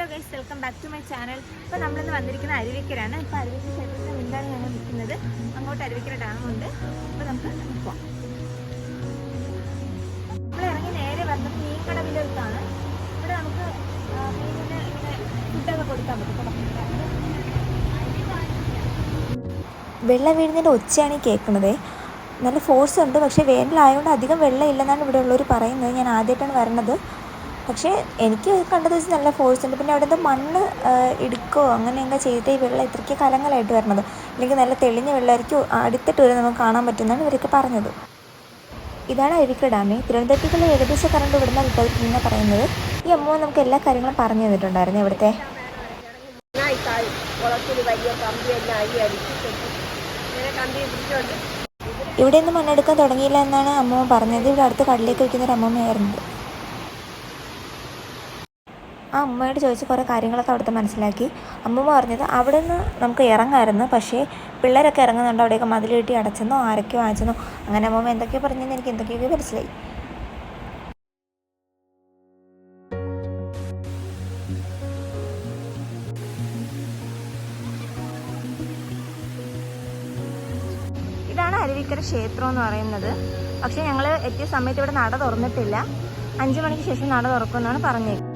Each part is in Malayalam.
Hello guys welcome back to my channel ഇപ്പോൾ നമ്മളിന്ന് വന്നിരിക്കുന്ന അരുവിക്കരാണ് ഇപ്പോൾ അരുവിക്കര ക്ഷേത്രത്തിന് മുൻപാണ് ഞങ്ങൾ നിൽക്കുന്നത്. അങ്ങോട്ട് അരുവിക്കര ഡാമുണ്ട്. അപ്പോൾ നമുക്ക് പോവാം. നമ്മൾ ഇറങ്ങി നേരെ വന്നത് മീൻകടവിന്റെ അടുത്താണ്. ഇവിടെ നമുക്ക് മീനിന് ഇങ്ങനെ ഫുഡൊക്കെ കൊടുക്കാൻ പറ്റും. വെള്ളം വീഴുന്നതിന്റെ ഒച്ചയാണ് ഈ കേൾക്കുന്നത്. നല്ല ഫോഴ്സ് ഉണ്ട്. പക്ഷേ വേനലായതുകൊണ്ട് അധികം വെള്ളം ഇല്ലെന്നാണ് ഇവിടെ ഉള്ളവർ പറയുന്നത്. ഞാൻ ആദ്യമായിട്ടാണ് വരണത്. പക്ഷേ എനിക്ക് കണ്ടത് വെച്ച് നല്ല ഫോഴ്സ് ഉണ്ട്. പിന്നെ അവിടുത്തെ മണ്ണ് ഇടുക്കോ അങ്ങനെയൊക്കെ ചെയ്തിട്ട് ഈ വെള്ളം ഇത്രയ്ക്ക് കലങ്ങളായിട്ട് വരണത് അല്ലെങ്കിൽ നല്ല തെളിഞ്ഞ വെള്ളമായിരിക്കും അടുത്തിട്ട് വരെ നമുക്ക് കാണാൻ പറ്റുമെന്നാണ് ഇവരൊക്കെ പറഞ്ഞത്. ഇതാണ് അരുവിക്കര ഡാമേ തിരുവനന്തപുരത്തേക്കുള്ള ഏകദേശ കറണ്ട് ഇവിടുന്ന് കിട്ടവർ പിന്നെ പറയുന്നത്. ഈ അമ്മ നമുക്ക് എല്ലാ കാര്യങ്ങളും പറഞ്ഞു തന്നിട്ടുണ്ടായിരുന്നു ഇവിടുത്തെ. ഇവിടെ ഒന്നും മണ്ണെടുക്കാൻ തുടങ്ങിയില്ല എന്നാണ് അമ്മ പറഞ്ഞത്. ഇവിടെ അടുത്ത് കടലേക്ക് വയ്ക്കുന്ന ഒരു അമ്മമ്മയായിരുന്നു. ആ അമ്മയോട് ചോദിച്ച് കുറേ കാര്യങ്ങളൊക്കെ അവിടുത്തെ മനസ്സിലാക്കി. അമ്മ പറഞ്ഞത് അവിടെ നിന്ന് നമുക്ക് ഇറങ്ങായിരുന്നു. പക്ഷേ പിള്ളേരൊക്കെ ഇറങ്ങുന്നുണ്ട്. അവിടെയൊക്കെ മതിൽ കെട്ടി അടച്ചെന്നോ ആരൊക്കെയോ വാങ്ങിച്ചെന്നോ. അങ്ങനെ അമ്മമ്മ എന്തൊക്കെയോ പറഞ്ഞെന്ന് എനിക്ക് എന്തൊക്കെയൊക്കെ മനസ്സിലായി. ഇതാണ് അരുവിക്കര ക്ഷേത്രം എന്ന് പറയുന്നത്. പക്ഷേ ഞങ്ങൾ എത്തിയ സമയത്ത് ഇവിടെ നട തുറന്നിട്ടില്ല. അഞ്ചു മണിക്ക് ശേഷം നട തുറക്കുമെന്നാണ് പറഞ്ഞത്.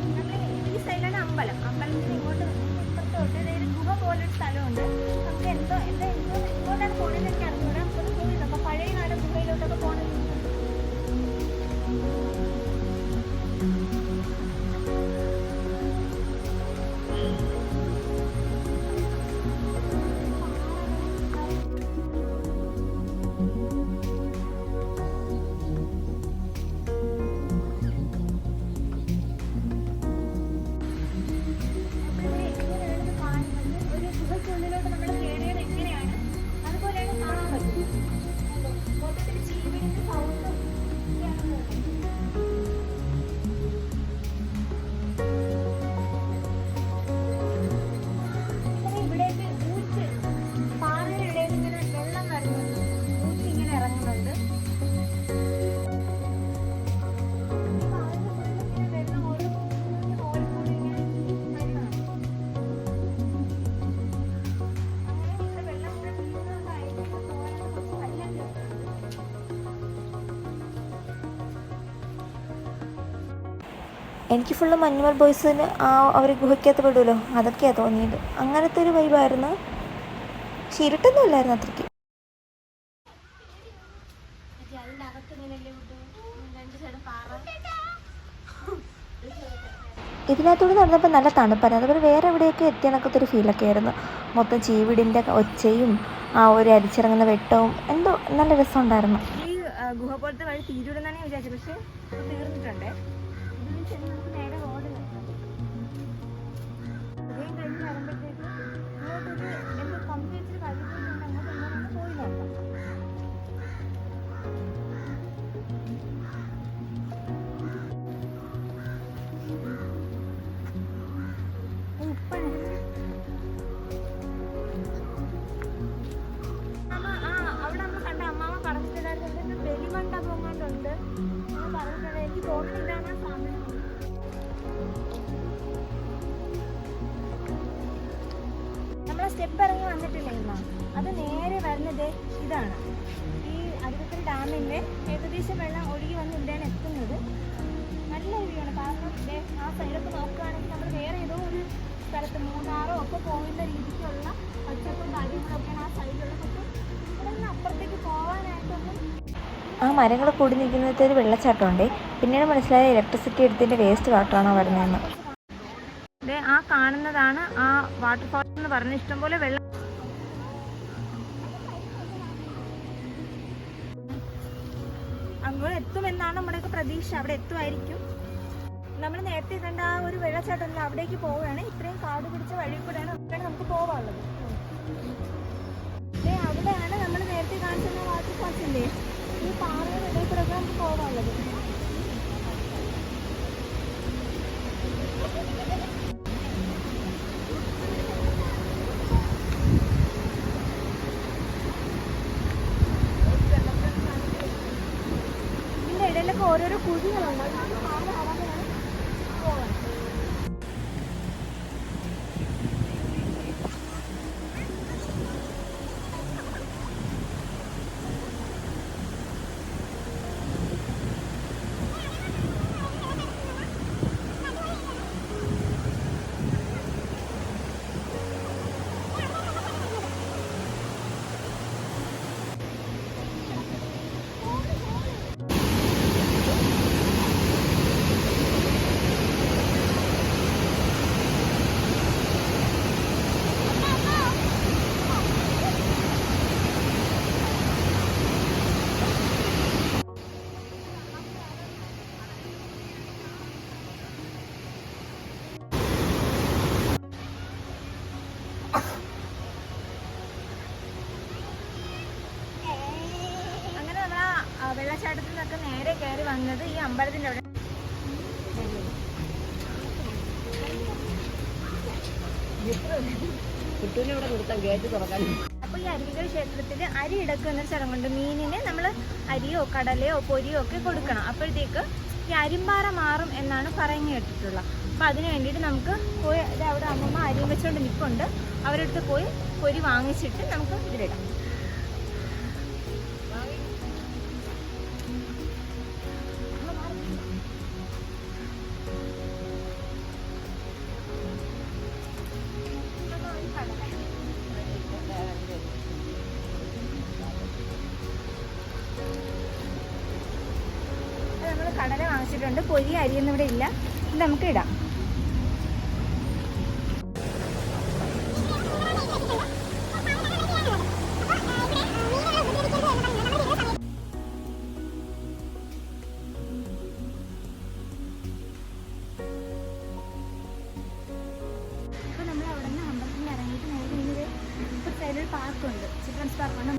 എനിക്ക് ഫുള്ള് മഞ്ഞുമൽ ബോയ്സിന് ആ അവർ ഗുഹയ്ക്കകത്ത് പെടുമല്ലോ അതൊക്കെയാണ് തോന്നിയത്. അങ്ങനത്തെ ഒരു വൈബായിരുന്നു പക്ഷെ ഇരുട്ടൊന്നും ഇല്ലായിരുന്നു അത്രയ്ക്ക്. ഇതിനകത്തൂടെ നടന്നപ്പോൾ നല്ല തണുപ്പായിരുന്നു. അതുപോലെ വേറെ എവിടെയൊക്കെ എത്തിയണക്കത്തെ ഒരു ഫീലൊക്കെ ആയിരുന്നു. മൊത്തം ചീവിടിന്റെ ഒച്ചയും ആ ഒരു അരിച്ചിറങ്ങുന്ന വെട്ടവും എന്തോ നല്ല രസമുണ്ടായിരുന്നു. ഈ ഗുഹ പോലത്തെ വഴി തീരൂടെന്നാണ് വിചാരിച്ചത്. പക്ഷേ തീർന്നിട്ടുണ്ടേ. ചെന്ന് നമുക്ക് നേരെ റോഡ് ഗുഹയും കഴിഞ്ഞ് വരുമ്പോഴത്തേക്ക് ഇങ്ങോട്ടൊരു എന്തോ കമ്പി വെച്ചിട്ട് പോയിട്ടുണ്ട് അങ്ങോട്ട് ഇങ്ങോട്ട് പോയി നോക്കാം ഓ, ഉപ്പാണ്. അമ്മ, ആ, അവിടെ സ്റ്റെപ്പ് ഇറങ്ങി വന്നിട്ടില്ലേ ഇമ്മ അത് നേരെ വരുന്നത് ഇതാണ്. ഈ അരുവിക്കര ഡാമിന്റെ ഏകദേശം വെള്ളം ഒഴുകി വന്ന് ഇവിടെയാണ് എത്തുന്നത്. നല്ല രീതിയാണ് കാരണം ഇവിടെ ആ സൈഡൊക്കെ നോക്കുകയാണെങ്കിൽ നമ്മൾ വേറെ ഏതോ ഒരു സ്ഥലത്ത് മൂന്നാറോ ഒക്കെ പോകുന്ന രീതിക്കുള്ള പച്ചപ്പും കാര്യങ്ങളൊക്കെയാണ് ആ സൈഡിലുള്ള പക്ഷേ ഇവിടെ നിന്ന് അപ്പുറത്തേക്ക് പോകാനായിട്ടൊന്നും ആ മരങ്ങൾ കൂടി നിൽക്കുന്നത് ഒരു വെള്ളച്ചാട്ടമുണ്ട് പിന്നീട് മനസ്സിലായ ഇലക്ട്രിസിറ്റി എടുത്തതിന്റെ വേസ്റ്റ് വാട്ടറാണോ വരുന്നതെന്ന്. ആ കാണുന്നതാണ് ആ വാട്ടർഫോൾ എന്ന് പറഞ്ഞ ഇഷ്ടംപോലെ വെള്ളം അങ്ങോട്ട് എത്തുമെന്നാണ് നമ്മുടെയൊക്കെ പ്രതീക്ഷ. അവിടെ എത്തുമായിരിക്കും. നമ്മൾ നേരത്തെ കണ്ട ആ ഒരു വെള്ളച്ചാട്ടം അവിടേക്ക് പോവുകയാണ്. ഇത്രയും കാട് പിടിച്ച വഴി കൂടെയാണ് നമുക്ക് പോവാനുള്ളത്. അവിടെയാണ് നമ്മൾ നേരത്തെ കാണിച്ചിരുന്ന വാട്ടർഫോൾസിന്റെ ഈ പാറയുടെ ഇടയിൽ കൂടെ നമുക്ക് പോവാനുള്ളത്. ഇടയിലൊക്കെ ഓരോരോ കുഴികളുണ്ട്. നേരെ കയറി വന്നത് ഈ അമ്പലത്തിന്റെ അവിടെ. അപ്പൊ ഈ അരുവികൾ ക്ഷേത്രത്തിൽ അരി ഇടക്കുന്ന സ്ഥലം ചടങ്ങുണ്ട് മീനിന് നമ്മൾ അരിയോ കടലയോ പൊരിയോ ഒക്കെ കൊടുക്കണം. അപ്പോഴത്തേക്ക് ഈ അരിമ്പാറ മാറും എന്നാണ് പറഞ്ഞു കേട്ടിട്ടുള്ളത് അപ്പോൾ അതിന് വേണ്ടിയിട്ട് നമുക്ക് പോയി അവിടെ അമ്മമ്മ അരിയും വെച്ചുകൊണ്ട് നിൽപ്പുണ്ട് അവരടുത്ത് പോയി പൊരി വാങ്ങിച്ചിട്ട് നമുക്ക് ഇതിലിടാം. കടല വാങ്ങിച്ചിട്ടുണ്ട് പൊരി അരിയൊന്നും ഇവിടെ ഇല്ല. ഇത് നമുക്ക് ഇടാം. പാർക്കുണ്ട് ചിൽഡ്രൻസ് പാർക്കാണ്